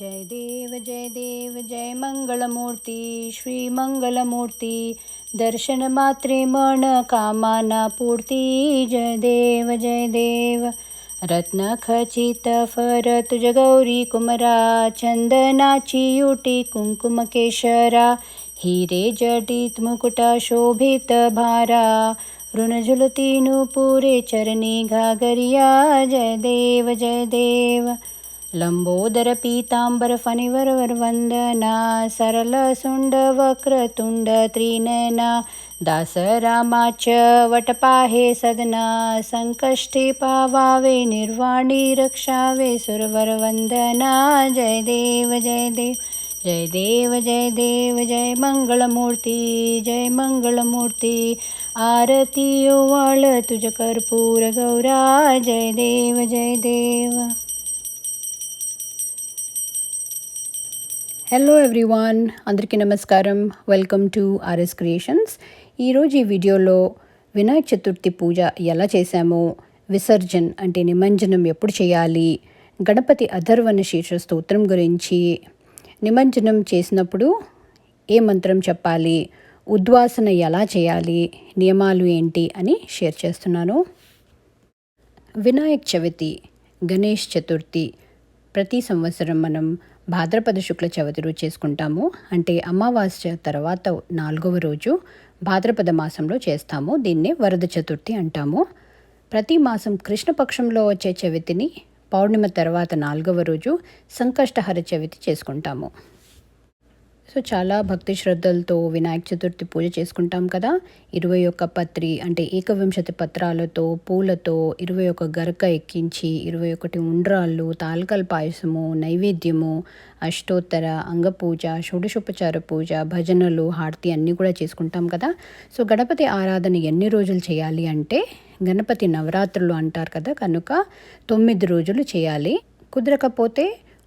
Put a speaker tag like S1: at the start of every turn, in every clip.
S1: जय देव जय देव जय मंगलमूर्ती श्री मंगलमूर्ती दर्शन मात्रे मन कामाना पूर्ती जय देव जय देव. रत्न खचित फर तुझ गौरी कुमरा चंदनाची युटी कुंकुम केशरा हिरे जटित मुकुटा शोभित भारा ऋण झुलती पुरे चरणी घागरिया जय देव जय देव. लंबोदर पीतांबर फणिवरवर वंदना सरल सुंड वक्रतुंड त्रिनयना दासरामाच वटपाहे सदना संकष्टी पावावे निर्वाणी रक्षावे सुरवर वंदना जय देव जय देव जय देव जय देव जय मंगळमूर्ती जय मंगळमूर्ती आरती ओवाळ तुझ कर्पूर गौरा जय देव जय देव. హలో ఎవ్రీవాన్ అందరికీ నమస్కారం. వెల్కమ్ టు ఆర్ఎస్ క్రియేషన్స్ ఈరోజు ఈ వీడియోలో వినాయక చతుర్థి పూజ ఎలా చేశామో విసర్జన్ అంటే నిమజ్జనం ఎప్పుడు చేయాలి గణపతి అధర్వణ శీర్ష స్తోత్రం గురించి నిమజ్జనం చేసినప్పుడు ఏ మంత్రం చెప్పాలి ఉద్వాసన ఎలా చేయాలి నియమాలు ఏంటి అని షేర్ చేస్తున్నాను. వినాయక చవితి గణేష్ చతుర్థి ప్రతి సంవత్సరం మనం భాద్రపద శుక్ల చవితి రోజు చేసుకుంటాము. అంటే అమావాస్య తర్వాత నాలుగవ రోజు భాద్రపద మాసంలో చేస్తాము. దీన్నే వరద చతుర్థి అంటాము. ప్రతి మాసం కృష్ణపక్షంలో వచ్చే చవితిని పౌర్ణిమ తర్వాత నాలుగవ రోజు సంకష్టహర చవితి చేసుకుంటాము. సో చాలా భక్తి శ్రద్ధలతో వినాయక చతుర్థి పూజ చేసుకుంటాం కదా. ఇరవై ఒక్క పత్రి అంటే ఏకవింశతి పత్రాలతో పూలతో ఇరవై ఒక్క గరక ఎక్కించి ఇరవై ఒకటి ఉండ్రాళ్ళు తాలకల పాయసము నైవేద్యము అష్టోత్తర అంగపూజ షోడశోపచార పూజ భజనలు హారతి అన్నీ కూడా చేసుకుంటాం కదా. సో గణపతి ఆరాధన ఎన్ని రోజులు చేయాలి అంటే గణపతి నవరాత్రులు అంటారు కదా కనుక తొమ్మిది రోజులు చేయాలి. కుదరకపోతే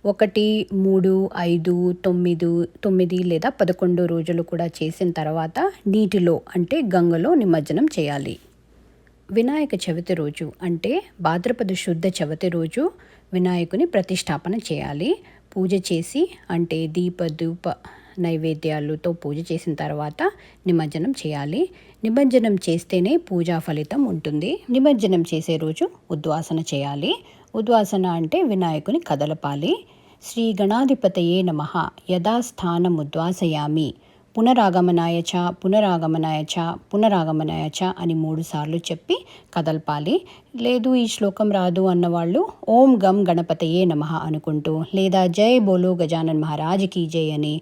S1: ఒకటి మూడు ఐదు తొమ్మిది తొమ్మిది లేదా పదకొండు రోజులు కూడా చేసిన తర్వాత నీటిలో అంటే గంగలో నిమజ్జనం చేయాలి. వినాయక చవితి రోజు అంటే భాద్రపద శుద్ధ చవితి రోజు వినాయకుని ప్రతిష్టాపన చేయాలి. పూజ చేసి అంటే దీప ధూప నైవేద్యాలతో పూజ చేసిన తర్వాత నిమజ్జనం చేయాలి. నిమజ్జనం చేస్తేనే పూజా ఫలితం ఉంటుంది. నిమజ్జనం చేసే రోజు ఉద్వాసన చేయాలి. ఉద్వాసన అంటే వినాయకుని కదలపాలి. శ్రీ గణాధిపతయే నమ యథాస్థానముద్వాసయామి పునరాగమనాయ చ పునరాగమనాయ చ పునరాగమనాయ చ అని మూడుసార్లు చెప్పి కదల్పాలి. లేదు ఈ శ్లోకం రాదు అన్నవాళ్ళు ఓం గం గణపతయే నమ అనుకుంటూ లేదా జై బోలో గజానన్ మహారాజ్కి జై అని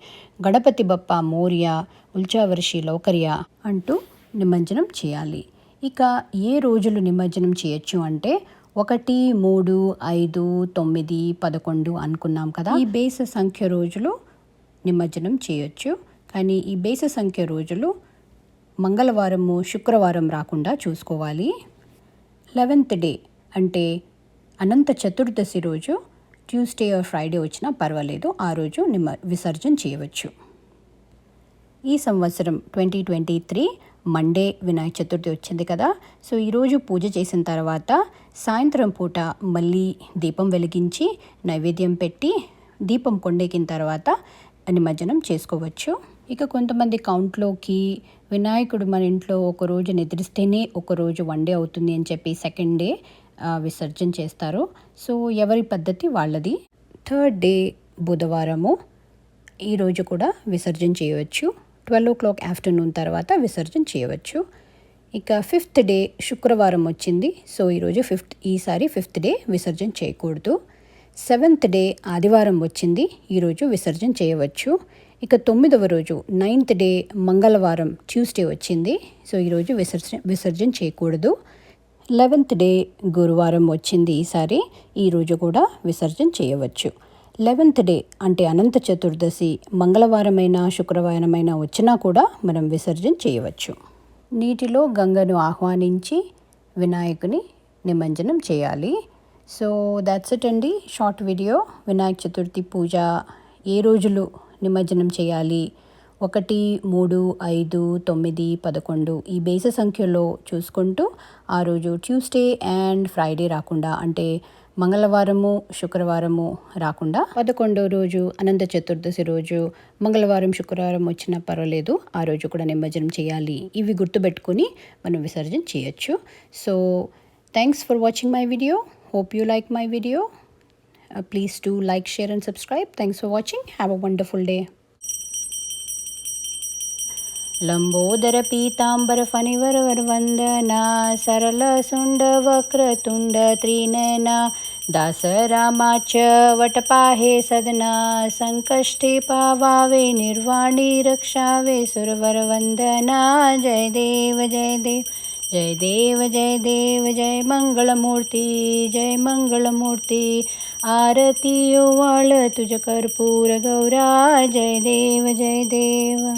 S1: గణపతి బప్ప మౌర్య ఉల్చావర్షి లోకర్య అంటూ నిమజ్జనం చేయాలి. ఇక ఏ రోజులు నిమజ్జనం చేయొచ్చు అంటే ఒకటి మూడు ఐదు తొమ్మిది పదకొండు అనుకున్నాం కదా. ఈ బేస సంఖ్య రోజులు నిమజ్జనం చేయొచ్చు. కానీ ఈ బేస సంఖ్య రోజులు మంగళవారము శుక్రవారం రాకుండా చూసుకోవాలి. లెవెన్త్ డే అంటే అనంత చతుర్దశి రోజు ట్యూస్డే ఆర్ ఫ్రైడే వచ్చినా పర్వాలేదు. ఆ రోజు నిమ విసర్జన చేయవచ్చు. ఈ సంవత్సరం twenty twenty three Monday Vinayaka Chaturthi వచ్చింది కదా. సో ఈరోజు పూజ చేసిన తర్వాత సాయంత్రం పూట మళ్ళీ దీపం వెలిగించి నైవేద్యం పెట్టి దీపం కొండెక్కిన తర్వాత నిమజ్జనం చేసుకోవచ్చు. ఇక కొంతమంది కౌంట్లోకి వినాయకుడు మన ఇంట్లో ఒక రోజు నిద్రిస్తేనే ఒక రోజు వన్ డే అవుతుంది అని చెప్పి సెకండ్ డే విసర్జన చేస్తారు. సో ఎవరి పద్ధతి వాళ్ళది. థర్డ్ డే బుధవారము ఈరోజు కూడా విసర్జన చేయవచ్చు. ట్వెల్వ్ ఓ క్లాక్ ఆఫ్టర్నూన్ తర్వాత విసర్జన చేయవచ్చు. ఇక ఫిఫ్త్ డే శుక్రవారం వచ్చింది. సో ఈరోజు ఫిఫ్త్ ఈసారి ఫిఫ్త్ డే విసర్జన చేయకూడదు. సెవెంత్ డే ఆదివారం వచ్చింది. ఈరోజు విసర్జన చేయవచ్చు. ఇక తొమ్మిదవ రోజు నైన్త్ డే మంగళవారం ట్యూస్డే వచ్చింది. సో ఈరోజు విసర్జన విసర్జన చేయకూడదు. లెవెన్త్ డే గురువారం వచ్చింది ఈసారి ఈరోజు కూడా విసర్జన చేయవచ్చు. లెవెన్త్ డే అంటే అనంత చతుర్దశి మంగళవారమైన శుక్రవారమైనా వచ్చినా కూడా మనం విసర్జన చేయవచ్చు. నీటిలో గంగను ఆహ్వానించి వినాయకుని నిమజ్జనం చేయాలి. సో దాట్స్ ఇట్ అండి. షార్ట్ వీడియో వినాయక చతుర్థి పూజ ఏ రోజులు నిమజ్జనం చేయాలి? ఒకటి మూడు ఐదు తొమ్మిది పదకొండు ఈ బేస సంఖ్యలో చూసుకుంటూ ఆ రోజు ట్యూస్డే అండ్ ఫ్రైడే రాకుండా అంటే మంగళవారము శుక్రవారము రాకుండా పదకొండో రోజు అనంత చతుర్దశి రోజు మంగళవారం శుక్రవారం వచ్చినా పర్వాలేదు. ఆ రోజు కూడా నిమజ్జనం చేయాలి. ఇవి గుర్తుపెట్టుకొని మనం విసర్జన చేయొచ్చు. So thanks for watching my video hope you like my video please do like share and subscribe thanks for watching have a wonderful day Lambodar पीताम्बर फणिवरवरवन्दना सरलसुण्डवक्रतुण्ड त्रिनयना दासरामा च वटपाहे सदना सङ्कष्टे पावावे निर्वाणी रक्षावे सुरवरवन्दना। जय देव जय देव जय देव जय देव जय मंगलमूर्ती जय मंगलमूर्ती। आरती ओवाळ तुझ कर्पूर गौरा। जय देव जय देव